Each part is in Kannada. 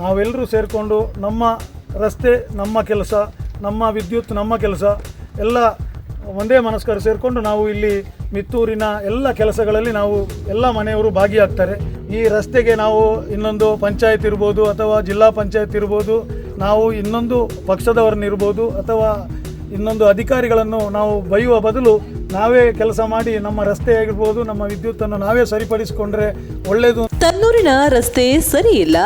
ನಾವೆಲ್ಲರೂ ಸೇರಿಕೊಂಡು ನಮ್ಮ ರಸ್ತೆ, ನಮ್ಮ ಕೆಲಸ, ನಮ್ಮ ವಿದ್ಯುತ್, ನಮ್ಮ ಕೆಲಸ, ಎಲ್ಲ ಒಂದೇ ಮನಸ್ಕರ ಸೇರಿಕೊಂಡು ನಾವು ಇಲ್ಲಿ ಮಿತ್ತೂರಿನ ಎಲ್ಲ ಕೆಲಸಗಳಲ್ಲಿ ನಾವು ಎಲ್ಲ ಮನೆಯವರು ಭಾಗಿಯಾಗ್ತಾರೆ. ಈ ರಸ್ತೆಗೆ ನಾವು ಇನ್ನೊಂದು ಪಂಚಾಯತ್ ಇರ್ಬೋದು ಅಥವಾ ಜಿಲ್ಲಾ ಪಂಚಾಯತ್ ಇರ್ಬೋದು, ನಾವು ಇನ್ನೊಂದು ಪಕ್ಷದವರನ್ನಿರ್ಬೋದು ಅಥವಾ ಇನ್ನೊಂದು ಅಧಿಕಾರಿಗಳನ್ನು ನಾವು ಬೈಯುವ ಬದಲು ನಾವೇ ಕೆಲಸ ಮಾಡಿ ನಮ್ಮ ರಸ್ತೆ ಆಗಿರ್ಬೋದು, ನಮ್ಮ ವಿದ್ಯುತ್ತನ್ನು ನಾವೇ ಸರಿಪಡಿಸಿಕೊಂಡ್ರೆ ಒಳ್ಳೆಯದು ತನ್ನೂರಿನ ರಸ್ತೆ ಸರಿಯಿಲ್ಲ,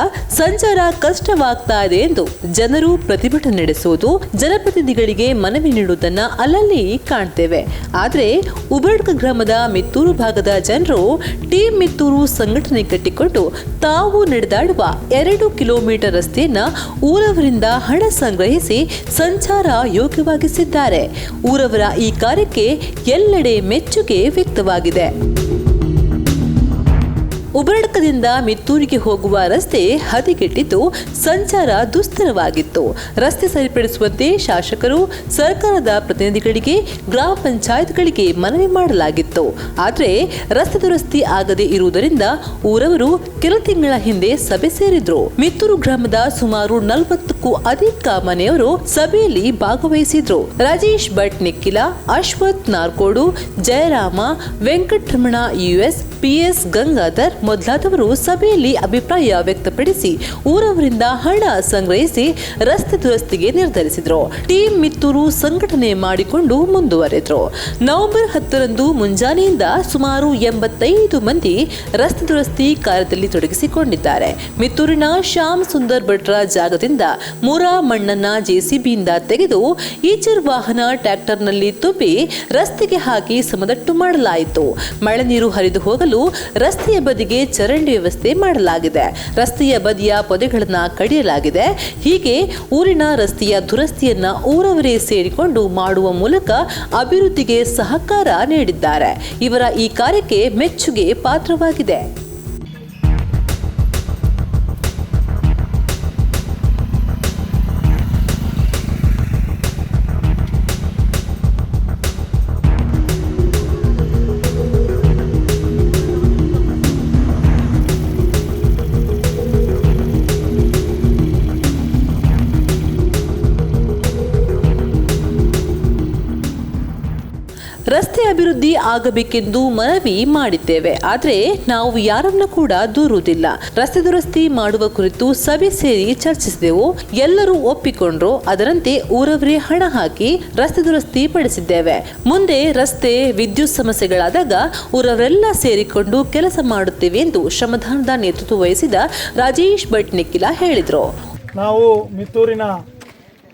ಸಂಚಾರ ಕಷ್ಟವಾಗ್ತಾ ಇದೆ ಎಂದು ಜನರು ಪ್ರತಿಭಟನೆ ನಡೆಸುವುದು, ಜನಪ್ರತಿನಿಧಿಗಳಿಗೆ ಮನವಿ ನೀಡುವುದನ್ನ ಅಲ್ಲಲ್ಲಿ ಕಾಣ್ತೇವೆ. ಆದ್ರೆ ಉಬರ್ಡ್ಕ ಗ್ರಾಮದ ಮಿತ್ತೂರು ಭಾಗದ ಜನರು ಟೀಮ್ ಮಿತ್ತೂರು ಸಂಘಟನೆ ಕಟ್ಟಿಕೊಂಡು ತಾವು ನಡೆದಾಡುವ ಎರಡು ಕಿಲೋಮೀಟರ್ ರಸ್ತೆಯನ್ನ ಊರವರಿಂದ ಹಣ ಸಂಗ್ರಹಿಸಿ ಸಂಚಾರ ಯೋಗ್ಯವಾಗಿಸಿದ್ದಾರೆ. ಊರವರ ಈ ಕಾರ್ಯಕ್ಕೆ ಎಲ್ಲೆಡೆ ಮೆಚ್ಚುಗೆ ವ್ಯಕ್ತವಾಗಿದೆ. ಉಬರಡ್ಕದಿಂದ ಮಿತ್ತೂರಿಗೆ ಹೋಗುವ ರಸ್ತೆ ಹದಿಗೆಟ್ಟಿದ್ದು ಸಂಚಾರ ದುಸ್ತರವಾಗಿತ್ತು. ರಸ್ತೆ ಸರಿಪಡಿಸುವಂತೆ ಶಾಸಕರು, ಸರ್ಕಾರದ ಪ್ರತಿನಿಧಿಗಳಿಗೆ, ಗ್ರಾಮ ಪಂಚಾಯತ್ಗಳಿಗೆ ಮನವಿ ಮಾಡಲಾಗಿತ್ತು. ಆದರೆ ರಸ್ತೆ ದುರಸ್ತಿ ಆಗದೆ ಇರುವುದರಿಂದ ಊರವರು ಕೆಲ ತಿಂಗಳ ಹಿಂದೆ ಸಭೆ ಸೇರಿದ್ರು. ಮಿತ್ತೂರು ಗ್ರಾಮದ ಸುಮಾರು ನಲವತ್ತಕ್ಕೂ ಅಧಿಕ ಮನೆಯವರು ಸಭೆಯಲ್ಲಿ ಭಾಗವಹಿಸಿದ್ರು. ರಾಜೇಶ್ ಭಟ್ ನಿಖಿಲ, ಅಶ್ವಥ್ ನಾರ್ಕೋಡು, ಜಯರಾಮ, ವೆಂಕಟರಮಣ, ಯುಎಸ್, ಪಿಎಸ್, ಗಂಗಾಧರ್ ಮೊದಲಾದವರು ಸಭೆಯಲ್ಲಿ ಅಭಿಪ್ರಾಯ ವ್ಯಕ್ತಪಡಿಸಿ ಊರವರಿಂದ ಹಣ ಸಂಗ್ರಹಿಸಿ ರಸ್ತೆ ದುರಸ್ತಿಗೆ ನಿರ್ಧರಿಸಿದ್ರು. ಟೀಮ್ ಮಿತ್ತೂರು ಸಂಘಟನೆ ಮಾಡಿಕೊಂಡು ಮುಂದುವರೆದ್ರು. ನವೆಂಬರ್ ಹತ್ತರಂದು ಮುಂಜಾನೆಯಿಂದ ಸುಮಾರು ಎಂಬತ್ತೈದು ಮಂದಿ ರಸ್ತೆ ದುರಸ್ತಿ ಕಾರ್ಯದಲ್ಲಿ ತೊಡಗಿಸಿಕೊಂಡಿದ್ದಾರೆ. ಮಿತ್ತೂರಿನ ಶ್ಯಾಮ್ ಸುಂದರ್ ಭಟ್ರ ಜಾಗದಿಂದ ಮೂರ ಮಣ್ಣನ್ನ ಜೆಸಿಬಿಯಿಂದ ತೆಗೆದು ಈಚರ್ ವಾಹನ ಟ್ರ್ಯಾಕ್ಟರ್ನಲ್ಲಿ ತುಂಬಿ ರಸ್ತೆಗೆ ಹಾಕಿ ಸಮದಟ್ಟು ಮಾಡಲಾಯಿತು. ಮಳೆ ನೀರು ಹರಿದು ಹೋಗಲು ರಸ್ತೆಯ ಬದಿಗೆ ಚರಂಡಿ ವ್ಯವಸ್ಥೆ ಮಾಡಲಾಗಿದೆ. ರಸ್ತೆಯ ಬದಿಯ ಪೊದೆಗಳನ್ನು ಕಡಿಯಲಾಗಿದೆ. ಹೀಗೆ ಊರಿನ ರಸ್ತೆಯ ದುರಸ್ತಿಯನ್ನ ಊರವರೇ ಸೇರಿಕೊಂಡು ಮಾಡುವ ಮೂಲಕ ಅಭಿವೃದ್ಧಿಗೆ ಸಹಕಾರ ನೀಡಿದ್ದಾರೆ. ಇವರ ಈ ಕಾರ್ಯಕ್ಕೆ ಮೆಚ್ಚುಗೆ ಪಾತ್ರವಾಗಿದೆ. ರಸ್ತೆ ಅಭಿವೃದ್ಧಿ ಆಗಬೇಕೆಂದು ಮನವಿ ಮಾಡಿದ್ದೇವೆ. ಆದರೆ ನಾವು ಯಾರನ್ನು ಕೂಡ ದೂರುವುದಿಲ್ಲ. ರಸ್ತೆ ದುರಸ್ತಿ ಮಾಡುವ ಕುರಿತು ಸಭೆ ಸೇರಿ ಚರ್ಚಿಸಿದೆವು. ಎಲ್ಲರೂ ಒಪ್ಪಿಕೊಂಡ್ರು. ಅದರಂತೆ ಊರವರೇ ಹಣ ಹಾಕಿ ರಸ್ತೆ ದುರಸ್ತಿ ಪಡಿಸಿದ್ದೇವೆ. ಮುಂದೆ ರಸ್ತೆ, ವಿದ್ಯುತ್ ಸಮಸ್ಯೆಗಳಾದಾಗ ಊರವರೆಲ್ಲ ಸೇರಿಕೊಂಡು ಕೆಲಸ ಮಾಡುತ್ತೇವೆ ಎಂದು ಶ್ರಮದಾನದ ನೇತೃತ್ವ ವಹಿಸಿದ ರಾಜೇಶ್ ಭಟ್ ನಿಖಿಲ ಹೇಳಿದರು. ನಾವು ಮಿತ್ತೂರಿನ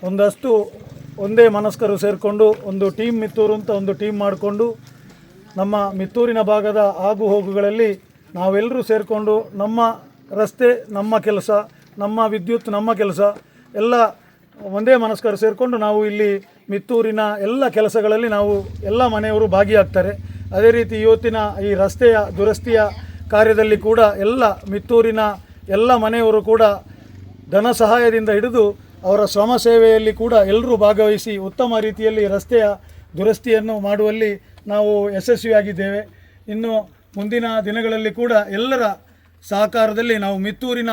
ಒಂದಷ್ಟು ಒಂದೇ ಮನಸ್ಕರು ಸೇರಿಕೊಂಡು, ಒಂದು ಟೀಮ್ ಮಿತ್ತೂರು ಅಂತ ಒಂದು ಟೀಮ್ ಮಾಡಿಕೊಂಡು, ನಮ್ಮ ಮಿತ್ತೂರಿನ ಭಾಗದ ಆಗು ಹೋಗುಗಳಲ್ಲಿ ನಾವೆಲ್ಲರೂ ಸೇರಿಕೊಂಡು, ನಮ್ಮ ರಸ್ತೆ ನಮ್ಮ ಕೆಲಸ, ನಮ್ಮ ವಿದ್ಯುತ್ ನಮ್ಮ ಕೆಲಸ, ಎಲ್ಲ ಒಂದೇ ಮನಸ್ಕರು ಸೇರಿಕೊಂಡು ನಾವು ಇಲ್ಲಿ ಮಿತ್ತೂರಿನ ಎಲ್ಲ ಕೆಲಸಗಳಲ್ಲಿ ನಾವು ಎಲ್ಲ ಮನೆಯವರು ಭಾಗಿಯಾಗ್ತಾರೆ. ಅದೇ ರೀತಿ ಇವತ್ತಿನ ಈ ರಸ್ತೆಯ ದುರಸ್ತಿಯ ಕಾರ್ಯದಲ್ಲಿ ಕೂಡ ಎಲ್ಲ ಮಿತ್ತೂರಿನ ಎಲ್ಲ ಮನೆಯವರು ಕೂಡ ಧನ ಸಹಾಯದಿಂದ ಹಿಡಿದು ಅವರ ಶ್ರಮ ಸೇವೆಯಲ್ಲಿ ಕೂಡ ಎಲ್ಲರೂ ಭಾಗವಹಿಸಿ ಉತ್ತಮ ರೀತಿಯಲ್ಲಿ ರಸ್ತೆಯ ದುರಸ್ತಿಯನ್ನು ಮಾಡುವಲ್ಲಿ ನಾವು ಯಶಸ್ವಿಯಾಗಿದ್ದೇವೆ. ಇನ್ನು ಮುಂದಿನ ದಿನಗಳಲ್ಲಿ ಕೂಡ ಎಲ್ಲರ ಸಹಕಾರದಲ್ಲಿ ನಾವು ಮಿತ್ತೂರಿನ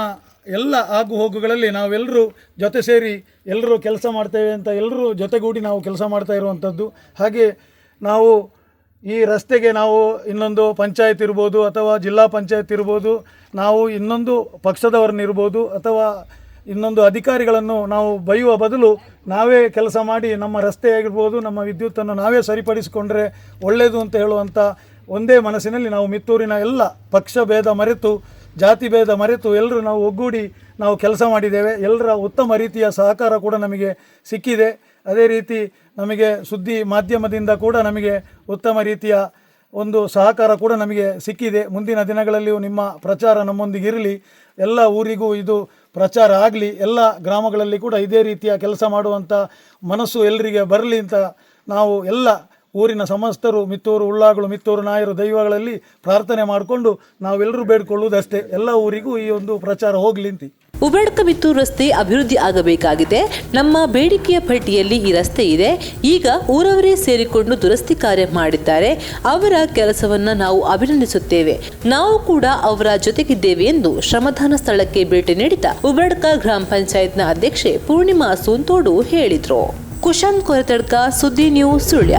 ಎಲ್ಲ ಆಗು ಹೋಗುಗಳಲ್ಲಿ ನಾವೆಲ್ಲರೂ ಜೊತೆ ಸೇರಿ ಎಲ್ಲರೂ ಕೆಲಸ ಮಾಡ್ತೇವೆ ಅಂತ ಎಲ್ಲರೂ ಜೊತೆಗೂಡಿ ನಾವು ಕೆಲಸ ಮಾಡ್ತಾ ಇರುವಂಥದ್ದು. ಹಾಗೆ ನಾವು ಈ ರಸ್ತೆಗೆ ನಾವು ಇನ್ನೊಂದು ಪಂಚಾಯತ್ ಇರ್ಬೋದು ಅಥವಾ ಜಿಲ್ಲಾ ಪಂಚಾಯತ್ ಇರ್ಬೋದು, ನಾವು ಇನ್ನೊಂದು ಪಕ್ಷದವರನ್ನಿರ್ಬೋದು ಅಥವಾ ಇನ್ನೊಂದು ಅಧಿಕಾರಿಗಳನ್ನು ನಾವು ಬೈಯುವ ಬದಲು ನಾವೇ ಕೆಲಸ ಮಾಡಿ ನಮ್ಮ ರಸ್ತೆ ಆಗಿರ್ಬೋದು, ನಮ್ಮ ವಿದ್ಯುತ್ತನ್ನು ನಾವೇ ಸರಿಪಡಿಸಿಕೊಂಡ್ರೆ ಒಳ್ಳೆಯದು ಅಂತ ಹೇಳುವಂಥ ಒಂದೇ ಮನಸ್ಸಿನಲ್ಲಿ ನಾವು ಮಿತ್ತೂರಿನ ಎಲ್ಲ ಪಕ್ಷ ಭೇದ ಮರೆತು, ಜಾತಿ ಭೇದ ಮರೆತು ಎಲ್ಲರೂ ನಾವು ಒಗ್ಗೂಡಿ ನಾವು ಕೆಲಸ ಮಾಡಿದ್ದೇವೆ. ಎಲ್ಲರ ಉತ್ತಮ ರೀತಿಯ ಸಹಕಾರ ಕೂಡ ನಮಗೆ ಸಿಕ್ಕಿದೆ. ಅದೇ ರೀತಿ ನಮಗೆ ಸುದ್ದಿ ಮಾಧ್ಯಮದಿಂದ ಕೂಡ ನಮಗೆ ಉತ್ತಮ ರೀತಿಯ ಒಂದು ಸಹಕಾರ ಕೂಡ ನಮಗೆ ಸಿಕ್ಕಿದೆ. ಮುಂದಿನ ದಿನಗಳಲ್ಲಿಯೂ ನಿಮ್ಮ ಪ್ರಚಾರ ನಮ್ಮೊಂದಿಗೆ ಇರಲಿ ಎಲ್ಲ ಊರಿಗೂ ಇದು ಪ್ರಚಾರ ಆಗಲಿ, ಎಲ್ಲ ಗ್ರಾಮಗಳಲ್ಲಿ ಕೂಡ ಇದೇ ರೀತಿಯ ಕೆಲಸ ಮಾಡುವಂಥ ಮನಸ್ಸು ಎಲ್ಲರಿಗೆ ಬರಲಿ ಅಂತ ನಾವು ಎಲ್ಲ ಊರಿನ ಸಮಸ್ತರು, ಮಿತ್ತೂರು ಉಳ್ಳಾಗಳು ಮಿತ್ತೂರು, ನಾಯರು ದೈವಗಳಲ್ಲಿ ಪ್ರಾರ್ಥನೆ ಮಾಡಿಕೊಂಡು ನಾವೆಲ್ಲರೂ ಬೇಡ್ಕೊಳ್ಳುವುದಷ್ಟೇ. ಎಲ್ಲ ಊರಿಗೂ ಈ ಒಂದು ಪ್ರಚಾರ ಹೋಗಲಿ ಉಬಡಕ ರಸ್ತೆ ಅಭಿವೃದ್ಧಿ ಆಗಬೇಕಾಗಿದೆ. ನಮ್ಮ ಬೇಡಿಕೆಯ ಪಟ್ಟಿಯಲ್ಲಿ ಈ ರಸ್ತೆ ಇದೆ. ಈಗ ಊರವರೇ ಸೇರಿಕೊಂಡು ದುರಸ್ತಿ ಕಾರ್ಯ ಮಾಡಿದ್ದಾರೆ. ಅವರ ಕೆಲಸವನ್ನ ನಾವು ಅಭಿನಂದಿಸುತ್ತೇವೆ. ನಾವು ಕೂಡ ಅವರ ಜೊತೆಗಿದ್ದೇವೆ ಎಂದು ಶ್ರಮದಾನ ಸ್ಥಳಕ್ಕೆ ಭೇಟಿ ನೀಡಿದ ಉಬಡ್ಕ ಗ್ರಾಮ ಪಂಚಾಯತ್ನ ಅಧ್ಯಕ್ಷೆ ಪೂರ್ಣಿಮಾ ಸೋಂತೋಡು ಹೇಳಿದ್ರು. ಕುಶಾಂತ್ ಕೊರತಡ್ಕ ಸುದ್ದಿ ನ್ಯೂಸ್ ಸುಳ್ಯ.